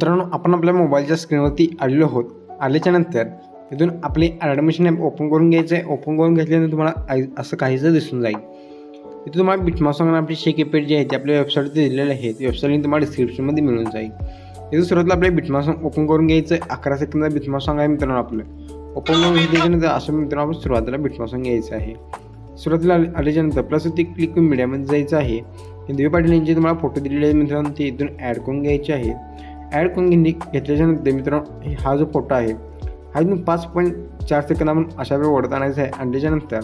मित्रांनो आपण आपल्या मोबाईलच्या स्क्रीनवरती आलेलो आहोत. आल्याच्यानंतर तिथून आपले ॲडमिशन ॲप ओपन करून घ्यायचं आहे. ओपन करून घेतल्यानंतर तुम्हाला असं काहीच दिसून जाईल. तिथे तुम्हाला बिटमा आपली शेक पेड जे आहे ते आपल्या वेबसाईटवरती दिलेले आहेत वेबसाईट लिंक तुम्हाला डिस्क्रिप्शनमध्ये मिळून जाईल. तिथे सुरुवातला आपल्या बिटमा ओपन करून घ्यायचं आहे. अकरा सेकंदाचा बिटमा आहे मित्रांनो आपलं. ओपन करून घेतल्याच्यानंतर असं मित्रांनो आपण सुरुवातीला बिटमा घ्यायचं आहे. सुरुवातीला आल्याच्यानंतर प्लस ते क्लिक मीडियामध्ये जायचं आहे. दिवे पाटील यांचे तुम्हाला फोटो दिलेले आहेत मित्रांनो. ते इथून ॲड करून घ्यायचे आहे ॲड करून घेणे घेतल्याच्यानंतर मित्रांनो हा जो फोटो आहे हा इथून पाच पॉईंट चार सेकंदामधून अशा वेळी ओढत आणायचा आहे. आणि त्याच्यानंतर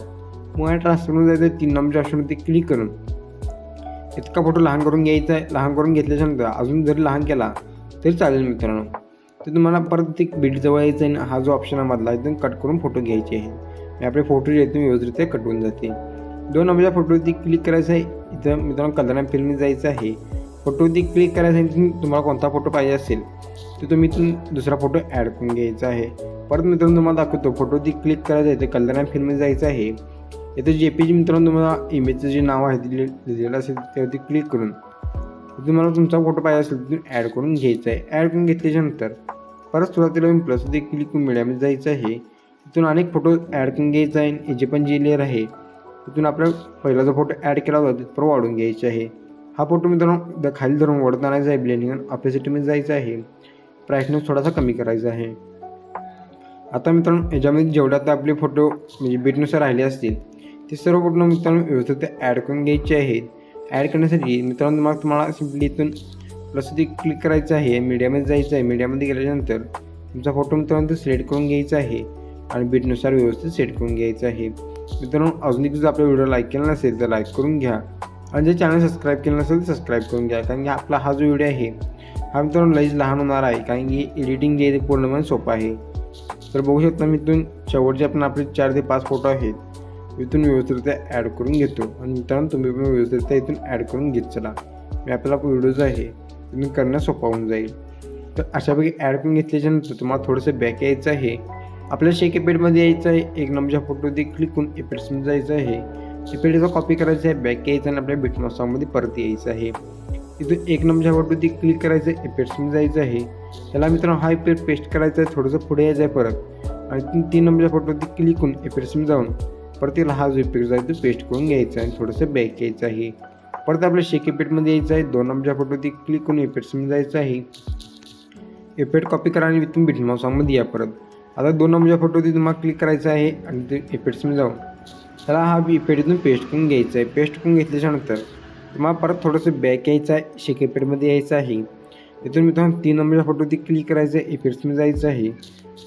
मोबाईल ट्रान्सफरमध्ये जायचं तीन नंबरच्या ऑप्शनवरती क्लिक करून. इतका फोटो लहान करून घ्यायचा आहे. लहान करून घेतल्याच्यानंतर अजून जरी लहान केला तरी चालेल मित्रांनो. तर तुम्हाला परत एक बीट जवळ यायचं आहे आणि हा जो ऑप्शन आहे मधला इथून कट करून फोटो घ्यायचे आहे. आणि आपले फोटो जे आहेत ते व्यवस्थित कट होऊन जाते दोन नंबरच्या फोटोवरती क्लिक करायचं आहे. इथं मित्रांनो कलर फिल्मी जायचं आहे. फोटोवरती क्लिक करायचं आहे तुम्हाला कोणता फोटो पाहिजे असेल तर तुम्ही इथून दुसरा फोटो ॲड करून घ्यायचा आहे. परत मित्रांनो तुम्हाला दाखवतो फोटोवरती क्लिक करायचं आहे ते कल्याण फिल्ममध्ये जायचं आहे. इथं जे पी जी मित्रांनो तुम्हाला इमेजचं जे नाव आहे दिले दिलेलं असेल त्यावरती क्लिक करून. तुम्हाला तुमचा फोटो पाहिजे असेल तिथून ॲड करून घ्यायचा आहे. ॲड करून घेतल्याच्यानंतर परत सुरुवातीला मी प्लस ते क्लिक करून मीडियामध्ये जायचं आहे. तिथून अनेक फोटो ॲड करून घ्यायचा आहे. आणि जे पण जे लेअर आहे तिथून आपला पहिला जो फोटो ॲड केला होता तिथपर्यंत वाढून घ्यायचा आहे. हा फोटो मित्रांनो द- खाली धरून ओढत आणायचा आहे ब्लेंडिंग ऑपेसिटीमध्ये जायचं आहे. ब्राईटनेस थोडासा कमी करायचा आहे. आता मित्रांनो याच्यामध्ये जेवढे आता आपले फोटो म्हणजे बीटनुसार राहिले असतील ते सर्व फोटो मित्रांनो व्यवस्थित ॲड करून घ्यायचे आहेत. ॲड करण्यासाठी मित्रांनो मग तुम्हाला सिम्पली इथून प्लस ते क्लिक करायचं आहे. मीडियामध्ये जायचं आहे. मीडियामध्ये गेल्यानंतर तुमचा फोटो मित्रांनो सिलेक्ट करून घ्यायचा आहे. आणि बीटनुसार व्यवस्थित सेट करून घ्यायचं आहे. मित्रांनो अजून एक जर आपला व्हिडिओ लाईक केला नसेल तर लाईक करून घ्या. आणि जे चॅनल सबस्क्राईब केलं नसेल तर सबस्क्राईब करून घ्या कारण की आपला हा जो व्हिडिओ आहे हा मित्रांनो लईच लहान होणार आहे कारण की एडिटिंग जे आहे ते पूर्णपणे सोपं आहे. तर बघू शकता मी इथून शेवटचे आपण आपले चार ते पाच फोटो आहेत इथून व्यवस्थितरित्या ॲड करून घेतो. आणि मित्रांनो तुम्ही पण व्यवस्थितरित्या इथून ॲड करून घेत चला. मी आपला व्हिडिओ जो आहे तुम्ही करणं सोपं होऊन जाईल. तर अशापैकी ॲड करून घेतल्याच्यानंतर तुम्हाला थोडंसं बॅक यायचं आहे. आपल्या शेक एपेडमध्ये यायचं आहे एक नंबरच्या फोटोवरती क्लिक करून एपेड्समध्ये जायचं आहे. एपेडचा कॉपी करायचा आहे बॅक यायचं आणि आपल्या बिटमॉसॉमध्ये परत यायचं आहे. तिथून एक नंबरच्या वरती क्लिक करायचं आहे इफेक्ट्समध्ये जायचं आहे. त्याला मित्रांनो हा इफेक्ट पेस्ट करायचा आहे थोडंसं पुढे यायचं आहे परत. आणि तीन तीन नंबरच्या फोटोवरती क्लिक करून इफेक्ट्समध्ये जाऊन परत त्याला हा जो इफेक्ट आहे तो पेस्ट करून घ्यायचा आहे आणि थोडंसं बॅक यायचं आहे. परत आपल्या शेक इफेक्टमध्ये यायचं आहे दोन नंबरच्या फोटोवरती क्लिक करून इफेक्ट्समध्ये जायचं आहे. इफेक्ट कॉपी करा आणि तुम्ही बिटमाउसामध्ये या परत. आता दोन नंबरच्या फोटोवरती तुम्हाला क्लिक करायचं आहे आणि ते इफेक्ट्समध्ये जाऊन. त्याला हा इफेक्ट इथून पेस्ट करून घ्यायचा आहे पेस्ट करून घेतल्याच्यानंतर तुम्हाला परत थोडंसं बॅक यायचं आहे. शेक इफेक्टमध्ये यायचं आहे. इथून मित्रांनो तीन नंबरच्या फोटोवरती क्लिक करायचं आहे इफेक्ट्समध्ये जायचं आहे.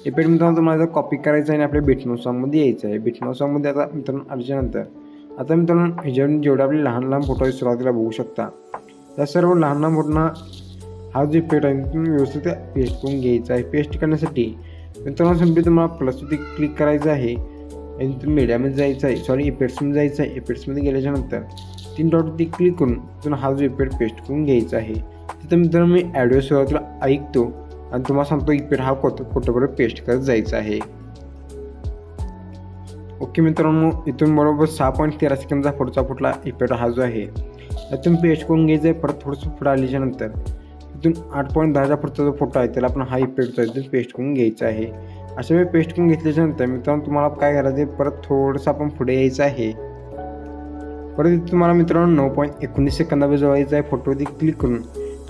इफेक्ट मित्रांनो तुम्हाला कॉपी करायचं आहे आणि आपल्या बिटमॉसॉमध्ये यायचं आहे. बिटमॉसॉमध्ये आता मित्रांनो आल्याच्यानंतर आता मित्रांनो ह्याच्यावरून जेवढे आपले लहान लहान फोटो आहे सुरुवातीला बघू शकता. त्या सर्व लहान लहान फोटोना हा जो पेट आहे तुम्ही व्यवस्थित पेस्ट करून घ्यायचा आहे. पेस्ट करण्यासाठी मित्रांनो सिम्पली तुम्हाला प्लसवरती क्लिक करायचं आहे. तुम्ही मीडियामध्ये जायचं आहे. सॉरी इफेक्ट्समध्ये जायचं आहे. इफेक्ट्समध्ये गेल्याच्यानंतर तीन डॉटवरती क्लिक करून तिथून हा जो इफेक्ट पेस्ट करून घ्यायचा आहे तिथं मित्रांनो मी ॲडिओ सुरुवातीला ऐकतो आणि तुम्हाला सांगतो इफेक्ट हा फोटो फोटोबरोबर पेस्ट करत जायचा आहे. ओके मित्रांनो इथून बरोबर सहा पॉईंट तेरा सेकंदचा पुढचा फुटला इफेक्ट हा जो आहे इथून पेस्ट करून घ्यायचं आहे. परत थोडंसं पुढं आल्याच्यानंतर इथून आठ पॉईंट दहाचा पुढचा जो फोटो आहे त्याला आपण हा इफेक्ट इथून पेस्ट करून घ्यायचा आहे. अशा वेळी पेस्ट करून घेतल्याच्यानंतर मित्रांनो तुम्हाला काय करायचं आहे? परत थोडंसं आपण पुढे यायचं आहे. परत इथे तुम्हाला मित्रांनो नऊ पॉईंट एकोणीस सेकंदावर जवळायचं आहे. फोटोवरती क्लिक करून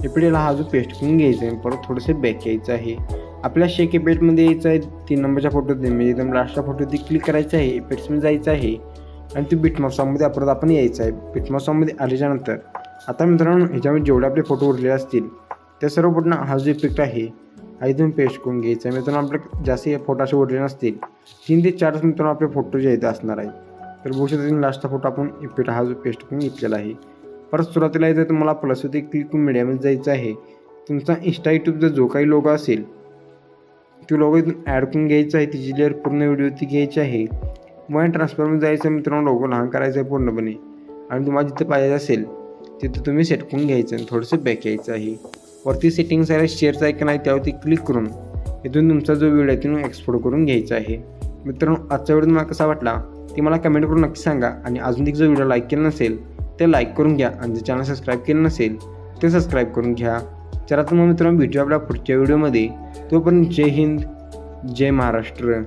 एपीडीला हा जो पेस्ट करून घ्यायचा आहे परत थोडंसं बॅक यायचं आहे. आपल्या शेक एपेटमध्ये यायचं आहे तीन नंबरच्या फोटोत म्हणजे एकदम लास्टच्या फोटोवरती क्लिक करायचं आहे इफेक्ट्समध्ये जायचं आहे. आणि ते बिटमॉसॉमध्ये परत आपण यायचं आहे. बिटमॉसॉमध्ये आल्याच्यानंतर आता मित्रांनो ह्याच्यामध्ये जेवढे आपले फोटो उरलेले असतील त्या सर्व फोटोना हा जो इफेक्ट आहे इथून पेस्ट करून घ्यायचं आहे. मित्रांनो आपले जास्त फोटो असे ओढले नसतील. तीन ते चारच मित्रांनो आपले फोटो जे आहेत असणार आहे तर बघू शकता लास्टचा फोटो आपण इफेक्ट हा जो पेस्ट करून घेतलेला आहे. परत सुरुवातीला यायचं तुम्हाला प्लस होते क्लिक मीडियामध्ये जायचं आहे. तुमचा इंस्टा यूट्यूबचा जो काही लोगो असेल ती लोगो इथून ॲड करून घ्यायचं आहे. तिची लेअर पूर्ण व्हिडिओ ती घ्यायची आहे. मग ट्रान्सफरमध्ये जायचं आहे मित्रांनो लोगो लहान करायचं आहे पूर्णपणे. आणि तुम्हाला जिथं पाहिजे असेल तिथं तुम्ही सेट करून घ्यायचं आणि थोडंसं बॅक यायचं आहे. वरती सेटिंग्स आहे शेअरचं आहे की नाही त्यावरती क्लिक करून इथून तुमचा जो व्हिडिओ आहे तिथून एक्सपोर्ट करून घ्यायचा आहे. मित्रांनो आजचा व्हिडिओ तुम्हाला कसा वाटला? ते मला कमेंट करून नक्की सांगा आणि अजून एक जो व्हिडिओ लाईक केला नसेल ते लाईक करून घ्या आणि जे चॅनल सबस्क्राईब केलं नसेल ते सबस्क्राईब करून घ्या. चला तर मग मित्रांनो भेटूया आपल्या पुढच्या व्हिडिओमध्ये तोपर्यंत जय हिंद जय महाराष्ट्र.